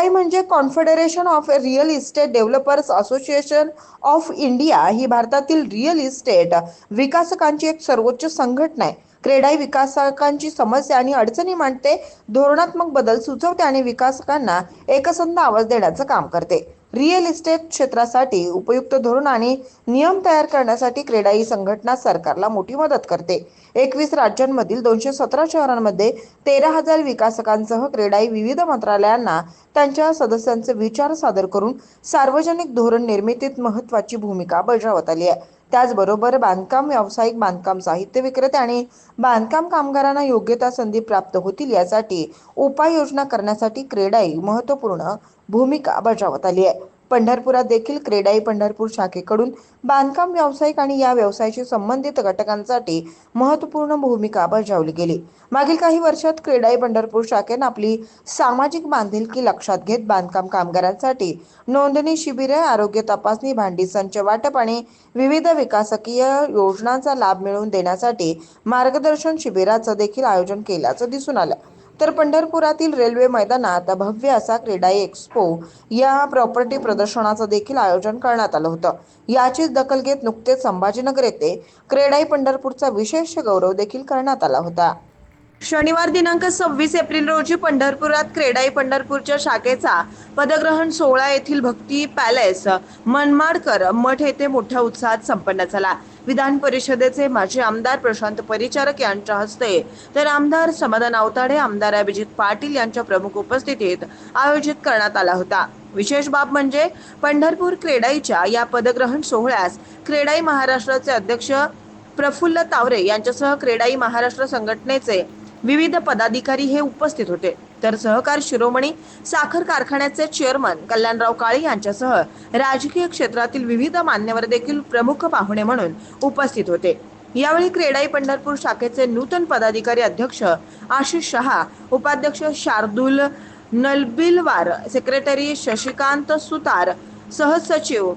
क्रेडाई म्हणजे confederation of real estate developers association of India ही भारतातील real estate विकासकांची एक सर्वोच्च संघटना आहे. क्रेडाई विकासकांची समस्या आणि अडचणी मांडते धोरणात्मक बदल सुचवते आणि विकासकांना एकसंध आवाज देण्याचं काम करते. रिअल इस्टेट क्षेत्रासाठी उपयुक्त धोरण आणि नियम तयार करण्यासाठी क्रेडाई संघटना सरकारला मोठी मदत करते. एकवीस राज्यांमधील दोनशे सतरा शहरांमध्ये तेरा हजार विकासकांसह क्रेडाई विविध मंत्रालयांना त्यांच्या सदस्यांचे विचार सादर करून सार्वजनिक धोरण निर्मितीत महत्वाची भूमिका बजावत आली आहे. त्याचबरोबर बांधकाम व्यावसायिक बांधकाम साहित्य विक्रेते आणि बांधकाम कामगारांना योग्यता संधी प्राप्त होतील यासाठी उपाययोजना करण्यासाठी क्रेडाई महत्त्वपूर्ण भूमिका बजावत आली आहे. पंढरपुरात देखील क्रेडाई पंढरपूर शाखेकडून बांधकाम व्यावसायिक आणि या व्यवसायाशी संबंधित घटकांसाठी महत्त्वपूर्ण भूमिका बजावली गेली. मागील काही वर्षात क्रेडाई पंढरपूर शाखेनं आपली सामाजिक बांधिलकी लक्षात घेत बांधकाम कामगारांसाठी नोंदणी शिबिरे आरोग्य तपासणी भांडी संच वाटप आणि विविध विकासकीय योजनांचा लाभ मिळवून देण्यासाठी मार्गदर्शन शिबिराचं देखील आयोजन केल्याचं दिसून आलं. तर पंढरपुरातील रेल्वे मैदानात भव्य असा क्रीडाई एक्स्पो या प्रॉपर्टी प्रदर्शनाचं देखील आयोजन करण्यात आलं होतं. याचीच दखल घेत नुकतेच संभाजीनगर येथे क्रेडाई पंढरपूरचा विशेष गौरव देखील करण्यात आला होता. शनिवार दिनांक सव्वीस एप्रिल रोजी पंढरपुरात क्रेडाई पंढरपूरच्या शाखेचा पदग्रहण सोहळा येथील भक्ती पॅलेस मनमाडकर मठ येथे मोठ्या उत्साहात संपन्न झाला. विधान परिषदेचे माजी आमदार प्रशांत परिचारक यांच्या हस्ते तर आमदार समाधान आवताडे आमदार अभिजित पाटील यांच्या प्रमुख उपस्थितीत आयोजित करण्यात आला होता. विशेष बाब म्हणजे पंढरपूर क्रेडाईच्या या पदग्रहण सोहळ्यास क्रेडाई महाराष्ट्राचे अध्यक्ष प्रफुल्ल तावरे यांच्यासह क्रेडाई महाराष्ट्र संघटनेचे विविध पदाधिकारी हे उपस्थित होते. तर सहकार शिरोमणी साखर कारखान्याचे चेअरमन कल्याणराव काळे यांच्यासह राजकीय क्षेत्रातील विविध मान्यवर देखील प्रमुख पाहुणे म्हणून उपस्थित होते. यावेळी क्रेडाई पंढरपूर शाखेचे नूतन पदाधिकारी अध्यक्ष आशिष शहा उपाध्यक्ष शार्दूल नलबिलवार सेक्रेटरी शशिकांत सुतार सहसचिव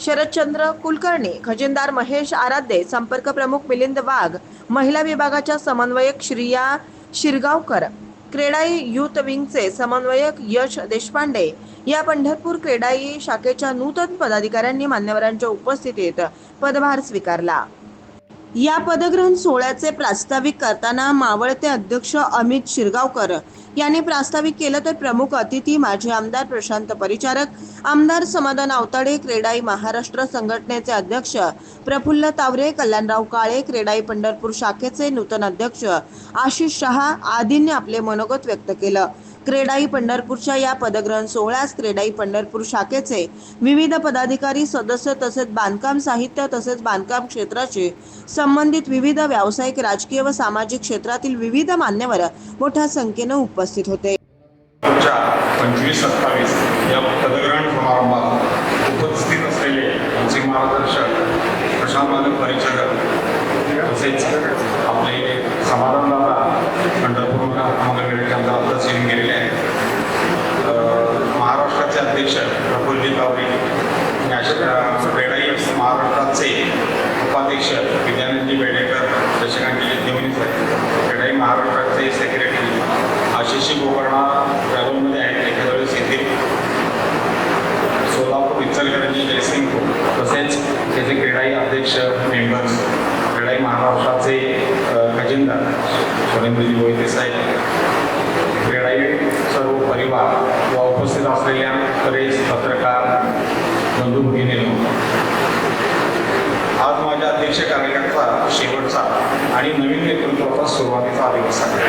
शरदचंद्र कुलकर्णी खजिनदार महेश आराध्ये संपर्क प्रमुख मिलिंद वाघ महिला विभागाच्या समन्वयक श्रिया शिरगावकर क्रेडाई युथ विंगचे समन्वयक यश देशपांडे या पंढरपूर क्रेडाई शाखेच्या नूतन पदाधिकाऱ्यांनी मान्यवरांच्या उपस्थितीत पदभार स्वीकारला. या पदग्रहण सोहळ्याचे प्रास्ताविक करताना मावळते अध्यक्ष अमित शिरगावकर यांनी प्रास्ताविक केलं तर प्रमुख अतिथी माजी आमदार प्रशांत परिचारक आमदार समाधान आवताडे क्रेडाई महाराष्ट्र संघटनेचे अध्यक्ष प्रफुल्ल तावरे कल्याणराव काळे क्रेडाई पंढरपूर शाखेचे नूतन अध्यक्ष आशिष शहा आदींनी आपले मनोगत व्यक्त केलं. क्रेडाई पंढरपूरच्या या पदग्रहण सोहळ्यास क्रेडाई पंढरपूर शाखेचे विविध पदाधिकारी सदस्य तसेच बांधकाम साहित्य तसेच बांधकाम क्षेत्राचे संबंधित विविध व्यावसायिक राजकीय व सामाजिक क्षेत्रातील विविध मान्यवर मोठ्या संख्येनं उपस्थित होते. पंचवीस सत्तावीस या पदग्रहण समारंभात उपस्थित असलेले आमचे मार्गदर्शक प्रशांत मालक परिचारक तसेच आपले समाधानदादा पंढरपूर मंगळवेळेच्या अंतरातच येऊन गेलेले आहेत अ, महाराष्ट्राचे अध्यक्ष प्रफुल्लित तावरे आणि अशा क्रेडाई महाराष्ट्राचे उपाध्यक्ष विद्यानंदजी बेडेकर शशिकांतजी देवणीच आहेत क्रेडाई महाराष्ट्राचे सेक्रेटरी आशिषी गोकर्णा ट्रॅव्हलमध्ये आहेत एखाद्या वेळेस येथील सोलापूर इचलकरंजी जयसिंगपूर तसेच त्याचे क्रीडाई अध्यक्ष मेंबर्स क्रीडाई महाराष्ट्राचे खजिनदार सुरेंद्रजी मोहिते साहेब. परिवार व उपस्थित असलेल्या प्रेस पत्रकार बंधू भगिनी आज माझ्या अध्यक्ष कार्यक्रमाचा शेवटचा आणि नवीन नेतृत्वाचा सुरुवातीचा दिवस आहे.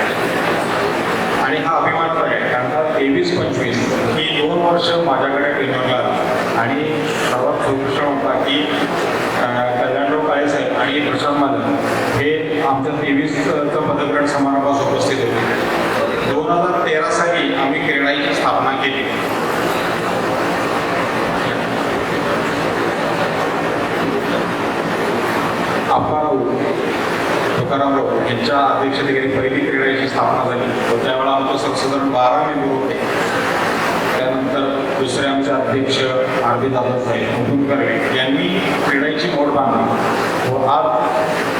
आणि हा अभिमान आहे कारण का तेवीस पंचवीस ही दोन वर्ष माझ्याकडे टेन्युअरला आणि सर्वात सुरक्षण होता की आणि कल्याणराव आणि प्रशांत माधव हे आमच्या तेवीसचं पदग्रहण समारंभास उपस्थित होते. दोन हजार तेरा साली आम्ही क्रीडाईची स्थापना केली. तुकारामराव यांच्या अध्यक्षतेखाली पहिली क्रीडाची स्थापना झाली. व त्यावेळेला आमचं संशोधन बारा मेंबर होते. त्यानंतर दुसरे आमचे अध्यक्ष आर बी दादासाहेब मुकुंद कर्वे यांनी क्रीडाची मोड बांधली. हा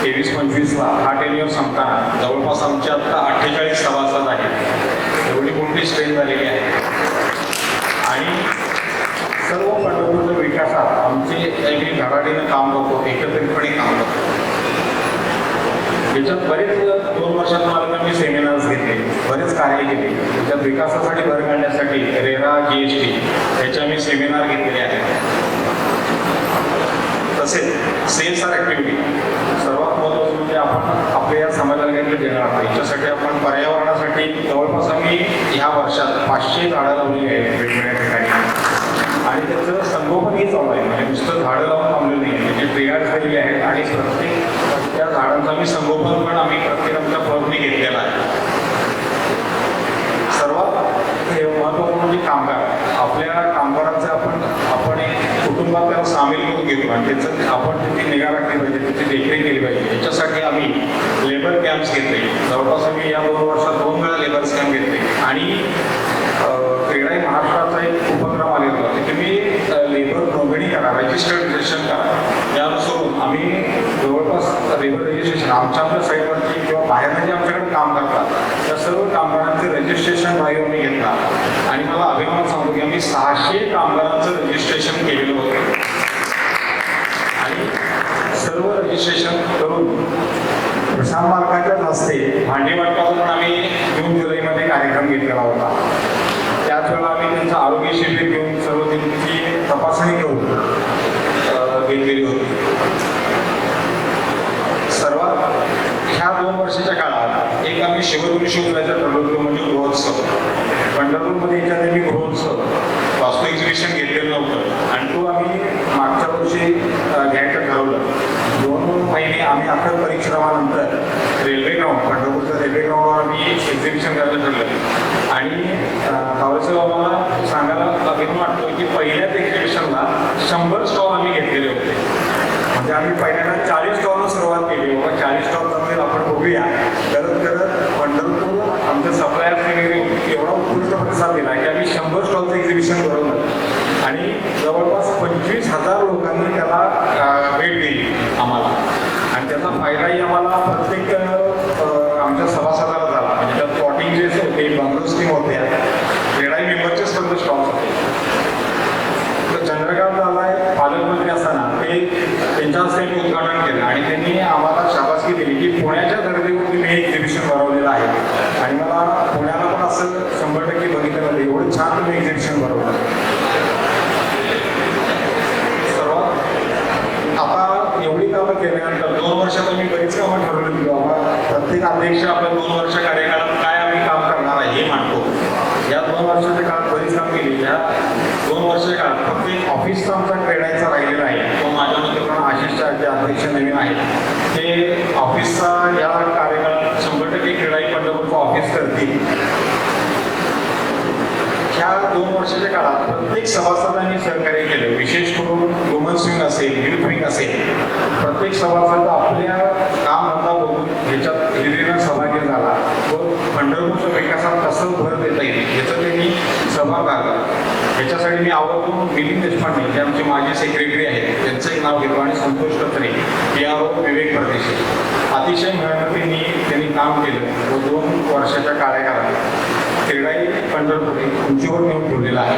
तेवीस पंचवीसला. हा टेन्युअर संपताना. जवळपास आमच्या आत्ता अठ्ठेचाळीस सभासद आहेत एवढी मोठी स्ट्रेंथ झालेली आहे. आणि सर्व पंढरपूरच्या विकासात आमचे एक धडाडीनं काम करतो एकत्रितपणे काम करतो. त्याच्यात बरेच दोन वर्षात मी सेमिनार्स घेतले बरेच कार्य केले. त्याच्यात विकासासाठी भर घालण्यासाठी रेरा जी एस टी याच्या मी सेमिनार घेतलेले आहेत. तसेच सेल्स आर ॲक्टिव्हिटी सर्वात महत्त्वाचं म्हणजे आपण आपल्या या समाजाला काहीतरी देणार आहोत याच्यासाठी आपण पर्यावरणासाठी जवळपास आम्ही ह्या वर्षात पाचशे झाडं लावलेली आहेत वेगवेगळ्या ठिकाणी. आणि त्याचं संगोपनही चालू आहे. म्हणजे नुसतं झाडं लावून थांबलेलं नाही म्हणजे ट्रिगार्ड झालेली आहेत आणि प्रत्येक त्या झाडांचं आम्ही संगोपन पण आम्ही प्रत्येक आमच्या फर्मने घेतलेला आहे. सर्वात हे महत्त्वाचं म्हणजे कामगार. आपल्या कामगारांचं आपण आपण एक कुटुंबात त्याला सामील करून घेतो आणि त्याचं आपण त्याची निगा राखली पाहिजे त्याची देखरेख केली पाहिजे. याच्यासाठी आम्ही लेबर कॅम्प्स घेतले. जवळपास आम्ही या दोन वर्षात दोन वेळा लेबर कॅम्प घेतले. आणि अं, क्रीडाई महाराष्ट्राचा एक उपक्रम आलेला होता. की तुम्ही लेबर नोंदणी करा रजिस्टर्ड रजिस्ट्रेशन करा. त्यानुसारून आम्ही जवळपास लेबर रजिस्ट्रेशन आमच्या साईडवरती किंवा बाहेरनं जे म्हणजे आमच्याकडे काम करतात. त्या सर्व कामगारांचे रजिस्ट्रेशन ड्राईव्ह मी घेतला. आणि मला अभिमान सांगतो की आम्ही सहाशे कामगारांचं रजिस्ट्रेशन केलेलं होतं. सर्व रजिस्ट्रेशन करून प्रशांत मालकाच्याच हस्ते भांडी वाटपाचा आम्ही जून जुलैमध्ये कार्यक्रम घेतलेला होता. त्याच वेळेला आम्ही त्यांचं आरोग्य शिबिर घेऊन सर्व त्यांची तपासणी करून घेतलेली होती. सर्वात ह्या दोन वर्षाच्या काळात एक आम्ही शिवदृश्य उतरायचं ठरवलं म्हणजे गृहोत्सव. पंढरपूरमध्ये याच्यात मी गृहोत्सव वास्तू एक्झिबिशन घेतलेलं नव्हतं. आणि तो आम्ही मागच्या वर्षी घ्यायचं ठरवलं. पहिले आम्ही अखंड परिश्रमानंतर रेल्वे ग्राउंड पंढरपूरच्या रेल्वे ग्राउंडवर आम्ही एक्झिबिशन करायचं ठरलं आणि कावळेसाहेब आम्हाला सांगायला अभिमान वाटतो की पहिल्याच एक्झिबिशनला शंभर स्टॉल आम्ही घेतलेले होते. म्हणजे आम्ही पहिल्यांदा चाळीस स्टॉलनं सुरुवात केली बाबा चाळीस स्टॉल जमेल आपण बघूया करत करत पंढरपूर आमच्या सप्लायर्स वगैरे एवढा उत्कृष्ट प्रतिसाद दिला की आम्ही शंभर स्टॉलचं एक्झिबिशन भरवलं आणि जवळपास पंचवीस हजार लोकांनी त्याला अं, भेट दिली आम्हाला आणि त्याचा फायदाही आम्हाला प्रत्येक अं, आमच्या सभासदाला झाला म्हणजे त्यात प्लॉटिंग जे होते बंगलो स्कीम होत्या क्रीडाई मेंबरचेच फक्त स्टॉल्स होते तर चंद्रकांत दादा पालकमंत्री असताना ते त्यांच्या हस्ते मी उद्घाटन केलं आणि त्यांनी आम्हाला शाबासकी दिली की पुण्याच्या धर्तीवर तुम्ही हे एक्झिबिशन भरवलेलं आहे आणि मला पुण्याला पण असं शंभर टक्के बघितलं नव्हतं एवढं छान तुम्ही एक्झिबिशन भरवलं सर्वात आता एवढी कामं केल्यानंतर दोन वर्षात आम्ही बरीच कामं ठरवली की बाबा प्रत्येक अध्यक्ष आपल्या दोन वर्ष कार्यकाळात काय आम्ही काम करणार आहे हे मांडतो या दोन वर्षाच्या काळात बरीच काम केली या दोन फक्त एक ऑफिसचा आमचा क्रेडायचा राहिलेला आहे. तो माझ्या मते पण आशिषच्या जे अध्यक्ष नवीन आहेत. ते ऑफिसचा या कार्यकाळात शंभर टक्के क्रीडाई पंढरपूरचं ऑफिस करतील. ह्या दोन वर्षाच्या काळात प्रत्येक सभासदांनी सहकार्य केलं. विशेष करून वुमन्स विंग असेल युथ विंग असेल. प्रत्येक सभासद आपल्या काम धंदा बघून ह्याच्यात हिरिरीनं सहभागी झाला व पंढरपूरच्या विकासात कसं भर देता येईल याचं त्यांनी सहभाग याच्यासाठी मी आवर्जून मिलिंद देशपांडे जे आमचे माजी सेक्रेटरी आहेत. त्यांचं एक नाव घेतो आणि संतोष कत्रे हे आरोप विवेक परदेशी अतिशय मेहनतीने त्यांनी काम केलं. व दोन वर्षाच्या कार्यकाळात क्रीडाई पंढरपुरे उंचीवर नेऊन ठेवलेला आहे.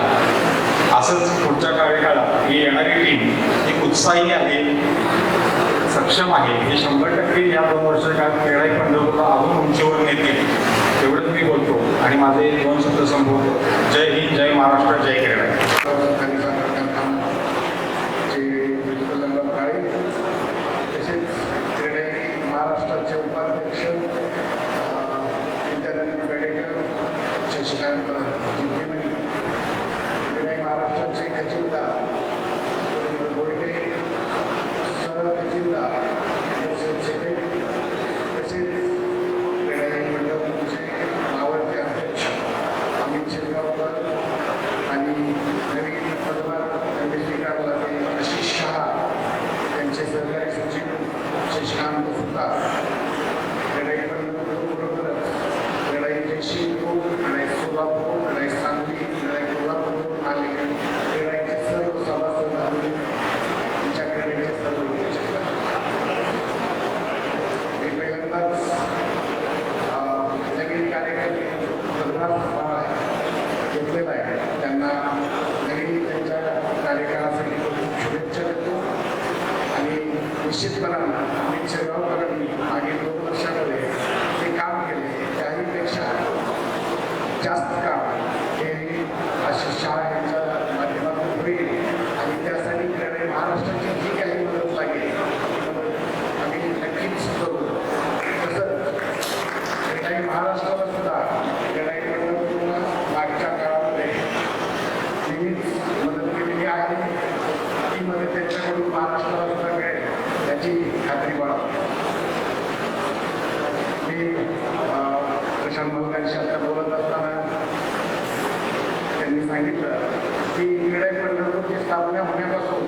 असंच पुढच्या कार्यकाळात ही येणारी टीम ही उत्साही आहे सक्षम आहे. हे शंभर टक्के या दोन वर्षाच्या काळात क्रीडाई पंढरपूरला अजून उंचीवर आणि माझे दोन शब्द संपवतो. जय हिंद जय महाराष्ट्र जय क्रीडा की क्रीडा पंढरपूरची स्थापना होण्यापासून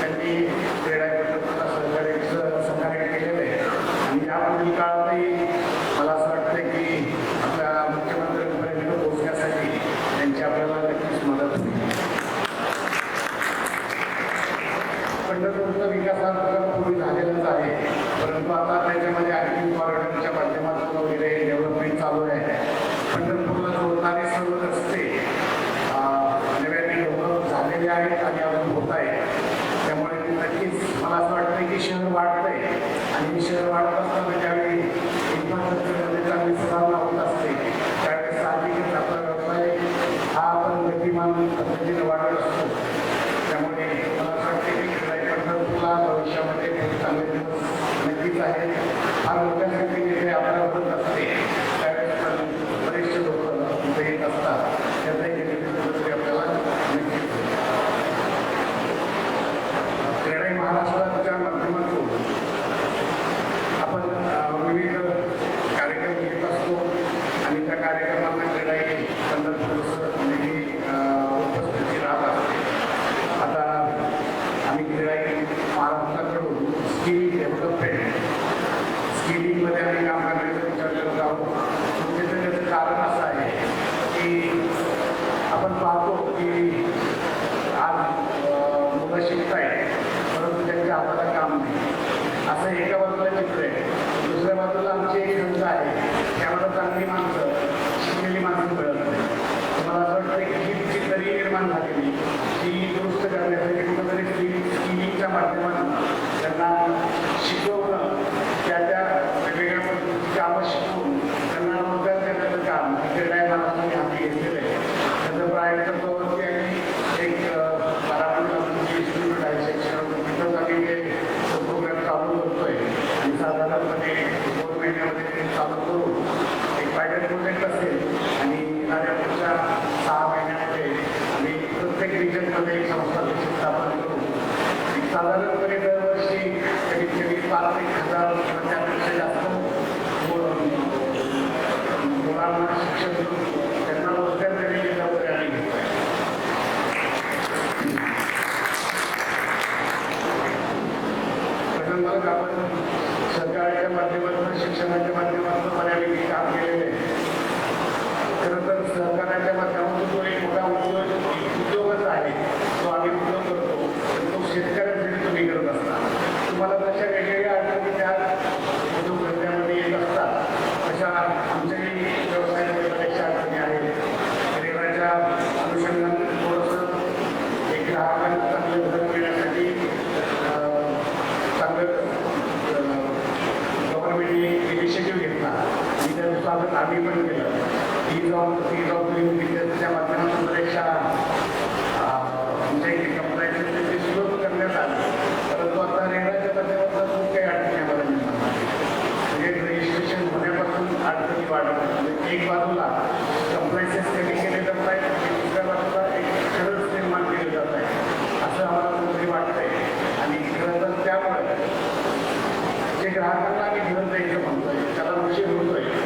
त्यांनी क्रीडा আর ওখান থেকে আপনার Thank you. जे ग्राहकांना आम्ही घेऊन जायचं म्हणतोय त्याला उशीर होतोय.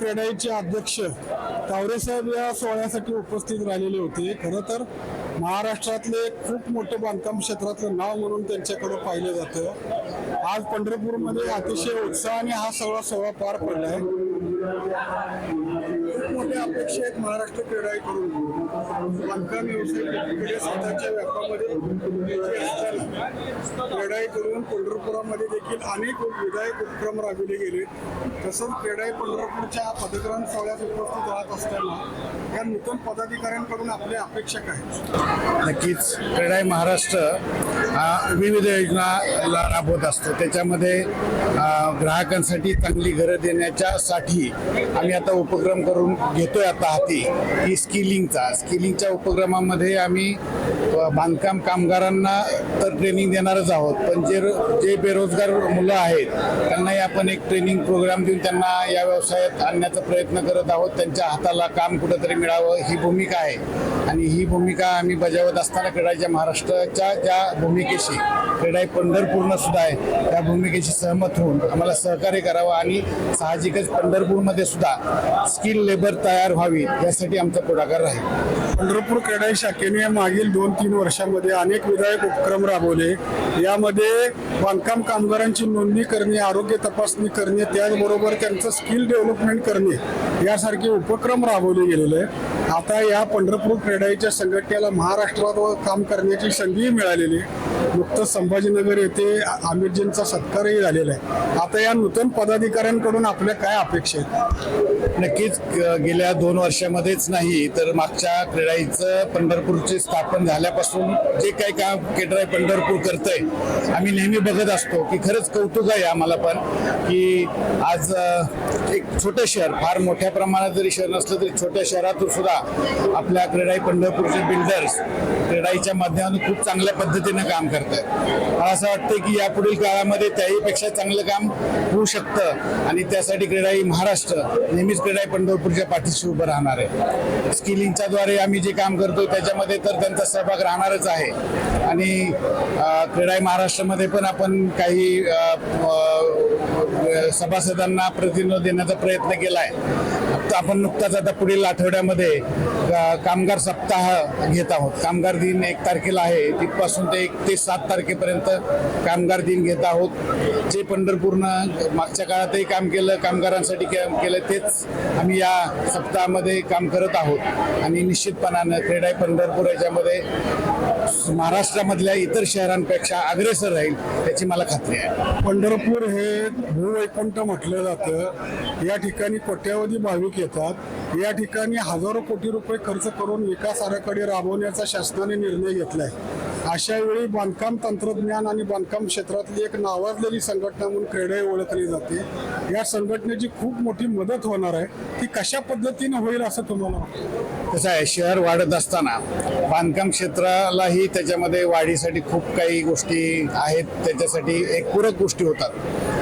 क्रेडाईटचे अध्यक्ष तावरेसाहेब या सोहळ्यासाठी उपस्थित राहिलेले होते. खरं तर महाराष्ट्रातले खूप मोठं बांधकाम क्षेत्रातलं नाव म्हणून त्यांच्याकडे पाहिलं जातं. आज पंढरपूरमध्ये अतिशय उत्साहाने हा सगळा सोहळा पार पडला आहे खूप मोठ्या अपेक्षा आहेत महाराष्ट्र क्रेडाईकडून. बांधकाम व्यवसायाकडे स्वतःच्या व्यापामध्ये असताना क्रेडाई करून पंढरपुरामध्ये देखील अनेक विधायक उपक्रम राबविले गेले तसंच क्रेडाई पंढरपूरच्या पदग्रहण सोहळ्यात उपस्थित राहत असताना या नूतन पदाधिकाऱ्यांकडून आपल्या अपेक्षा काय नक्कीच क्रीडाई महाराष्ट्र हा विविध योजना ला- राबवत असतो. त्याच्यामध्ये ग्राहकांसाठी चांगली घरं देण्याच्यासाठी आम्ही आता उपक्रम करून घेतोय आता हाती. ही स्किलिंगचा स्किलिंगच्या उपक्रमामध्ये आम्ही बांधकाम कामगारांना तर ट्रेनिंग देणारच आहोत. पण जे जे बेरोजगार मुलं आहेत त्यांनाही आपण एक ट्रेनिंग प्रोग्राम देऊन त्यांना या व्यवसायात आणण्याचा प्रयत्न करत आहोत. त्यांच्या हाताला काम कुठंतरी मिळावं ही भूमिका आहे. आणि ही भूमिका आम्ही बजावत असताना क्रीडाच्या महाराष्ट्राच्या ज्या भूमिकेशी क्रीडा पंढरपूरनं सुद्धा आहे त्या भूमिकेशी सहमत होऊन आम्हाला सहकार्य करावं आणि साहजिकच पंढरपूरमध्ये सुद्धा स्किल लेबर तयार व्हावी यासाठी आमचा पुढाकार राहील. पंढरपूर क्रीडा शाखेने मागील दोन तीन वर्षामध्ये अनेक विधायक उपक्रम राबवले. यामध्ये बांधकाम कामगारांची नोंदणी करणे आरोग्य तपासणी करणे त्याचबरोबर त्यांचं स्किल डेव्हलपमेंट करणे यासारखे उपक्रम राबवले गेलेले आहे आता या पंढरपूर क्रीडाईच्या संघटनेला महाराष्ट्रात काम करण्याची संधीही मिळालेली आहे. नुकतंच संभाजीनगर येथे आमिरजींचा सत्कारही झालेला आहे. आता या नूतन पदाधिकाऱ्यांकडून आपल्या काय अपेक्षा आहेत? नक्कीच गेल्या दोन वर्षामध्येच नाही तर मागच्या क्रीडाईचं पंढरपूरचे स्थापन झाल्यापासून जे काही काम केटराय पंढरपूर करतंय आम्ही नेहमी बघत असतो की खरंच कौतुक आहे आम्हाला पण की आज एक छोटं शहर फार मोठ्या प्रमाणात जरी शहर नसलं तरी छोट्या शहरातून सुद्धा आपल्या क्रीडाई पंढरपूरचे बिल्डर्स क्रीडाईच्या माध्यमातून खूप चांगल्या पद्धतीने काम करतात. आहेत मला असं वाटतं की यापुढील काळामध्ये त्याहीपेक्षा चांगलं काम होऊ शकतं आणि त्यासाठी क्रीडाई महाराष्ट्र नेहमीच क्रीडाई पंढरपूरच्या पाठीशी उभं राहणार आहे. स्किलिंगच्या द्वारे आम्ही जे काम करतो त्याच्यामध्ये तर त्यांचा सहभाग राहणारच आहे. आणि क्रीडाई महाराष्ट्रामध्ये पण आपण काही सभासदांना प्रतिनिधी देण्याचा प्रयत्न केला आहे आपण नुकताच आता पुढील आठवड्यामध्ये कामगार सप्ताह घेत आहोत. कामगार दिन एक तारखेला आहे. तिथपासून ते एक ते सात तारखेपर्यंत कामगार दिन घेत आहोत. जे पंढरपूरनं मागच्या काळातही काम केलं कामगारांसाठी काम केलं तेच आम्ही या सप्ताहामध्ये काम करत आहोत. आणि निश्चितपणानं क्रीडाई पंढरपूर याच्यामध्ये महाराष्ट्रामधल्या इतर शहरांपेक्षा अग्रेसर राहील याची मला खात्री आहे. पंढरपूर हे भूवैकुंठ म्हटलं जातं. या ठिकाणी कोट्यावधी भाविक येतात. या ठिकाणी हजारो कोटी रुपये खर्च करून विकास आराखडे राबवण्याचा शासनाने निर्णय घेतला आहे अशा वेळी बांधकाम तंत्रज्ञान आणि बांधकाम क्षेत्रातली एक नावाजलेली संघटना म्हणून क्रेडाई ओळखली जाते. या संघटनेची खूप मोठी मदत होणार आहे. ती कशा पद्धतीने होईल असं तुम्हाला कसं आहे शहर वाढत असताना बांधकाम क्षेत्रालाही त्याच्यामध्ये वाढीसाठी खूप काही गोष्टी आहेत. त्याच्यासाठी एक पूरक गोष्टी होतात.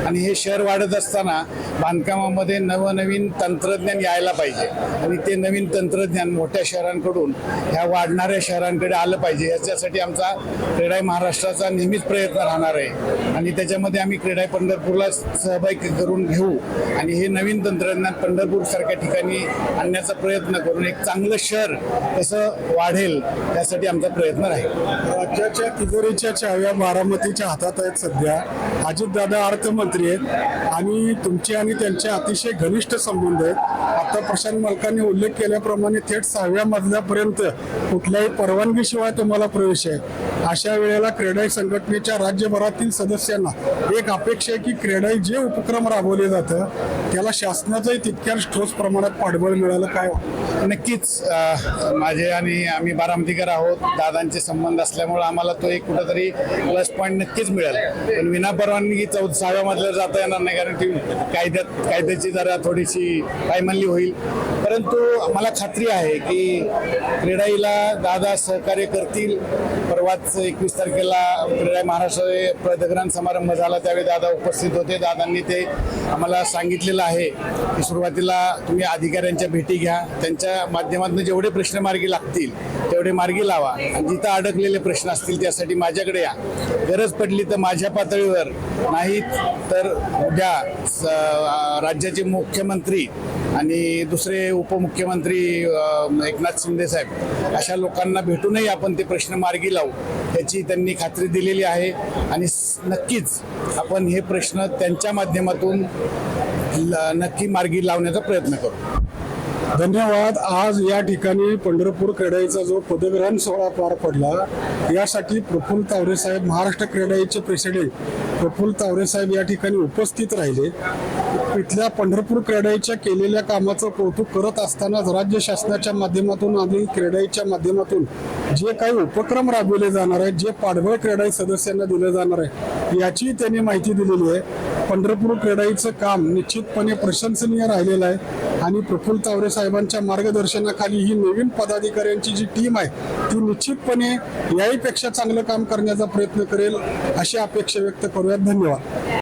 आणि हे शहर वाढत असताना बांधकामामध्ये नवनवीन तंत्रज्ञान यायला पाहिजे. आणि ते नवीन तंत्रज्ञान मोठ्या शहरांकडून ह्या वाढणाऱ्या शहरांकडे आलं पाहिजे. याच्यासाठी आमचा क्रीडाई महाराष्ट्राचा नेहमीच प्रयत्न राहणार आहे. आणि त्याच्यामध्ये आम्ही क्रीडाई पंढरपूरला सहभागी करून घेऊ. आणि हे नवीन तंत्रज्ञान पंढरपूर सारख्या ठिकाणी आणण्याचा प्रयत्न करून एक चांगलं शहर कसं वाढेल त्यासाठी आमचा प्रयत्न राहील. राज्याच्या तिजोरीच्या चाव्या बारामतीच्या हातात आहेत सध्या. अजितदादा अर्थमंत्री आहेत. आणि तुमचे आणि त्यांचे अतिशय घनिष्ठ संबंध आहेत. आता प्रशांत मालकांनी उल्लेख केल्याप्रमाणे थेट सहाव्या मजल्यापर्यंत कुठल्याही परवानगीशिवाय तुम्हाला प्रवेश आहे. अशा वेळेला क्रेडाई संघटनेच्या राज्यभरातील सदस्यांना एक अपेक्षा आहे की क्रेडाई जे उपक्रम राबवले जातं त्याला शासनाचंही तितक्याच ठोस प्रमाणात पाठबळ मिळालं काय नक्कीच माझे आणि आम्ही बारामतीकर आहोत. दादांचे संबंध असल्यामुळे आम्हाला तो एक कुठंतरी प्लस पॉईंट नक्कीच मिळेल. पण विना परवानगी चौथ सहाव्या मधल्या जाता येणार नाही कारण की कायद्यात कायद्याची जरा थोडीशी पायमल्ली होईल. परंतु मला खात्री आहे की क्रीडाईला दादा सहकार्य करतील. परवाच एकवीस तारखेला क्रीडा महाराष्ट्र पदग्रहण समारंभ झाला. त्यावेळी दादा उपस्थित होते. दादांनी ते आम्हाला सांगितलेलं आहे की सुरुवातीला तुम्ही अधिकाऱ्यांच्या भेटी घ्या. त्यांच्या माध्यमातून जेवढे प्रश्न मार्गी लागतील तेवढे मार्गी लावा. आणि जिथं अडकलेले प्रश्न असतील त्यासाठी माझ्याकडे या. गरज पडली तर माझ्या पातळीवर नाहीत तर उद्या स- राज्याचे मुख्यमंत्री आणि दुसरे उपमुख्यमंत्री एकनाथ शिंदे साहेब अशा लोकांना भेटूनही आपण ते प्रश्न मार्गी लावू याची त्यांनी खात्री दिलेली आहे. आणि नक्कीच आपण हे प्रश्न त्यांच्या माध्यमातून नक्की मार्गी लावण्याचा प्रयत्न करू. धन्यवाद. आज या ठिकाणी पंढरपूर क्रेडाईचा जो पदग्रहण सोहळा पार पडला यासाठी प्रफुल्ल तावरेसाहेब महाराष्ट्र क्रेडाईचे प्रेसिडेंट प्रफुल्ल तावरेसाहेब या ठिकाणी उपस्थित राहिले. इथल्या पंढरपूर क्रेडाईच्या केलेल्या कामाचं कौतुक करत असतानाच राज्य शासनाच्या माध्यमातून आणि क्रेडाईच्या माध्यमातून जे काही उपक्रम राबवले जाणार आहेत जे पाडवळ क्रेडाई सदस्यांना दिले जाणार आहे याची त्यांनी माहिती दिलेली आहे. पंढरपूर क्रेडाईचं काम निश्चितपणे प्रशंसनीय राहिलेलं आहे आणि प्रफुल्ल तावरे साहेबांच्या मार्गदर्शनाखाली ही नवीन पदाधिकाऱ्यांची जी टीम आहे ती निश्चितपणे याहीपेक्षा चांगलं काम करण्याचा प्रयत्न करेल अशी अपेक्षा व्यक्त करूयात. धन्यवाद.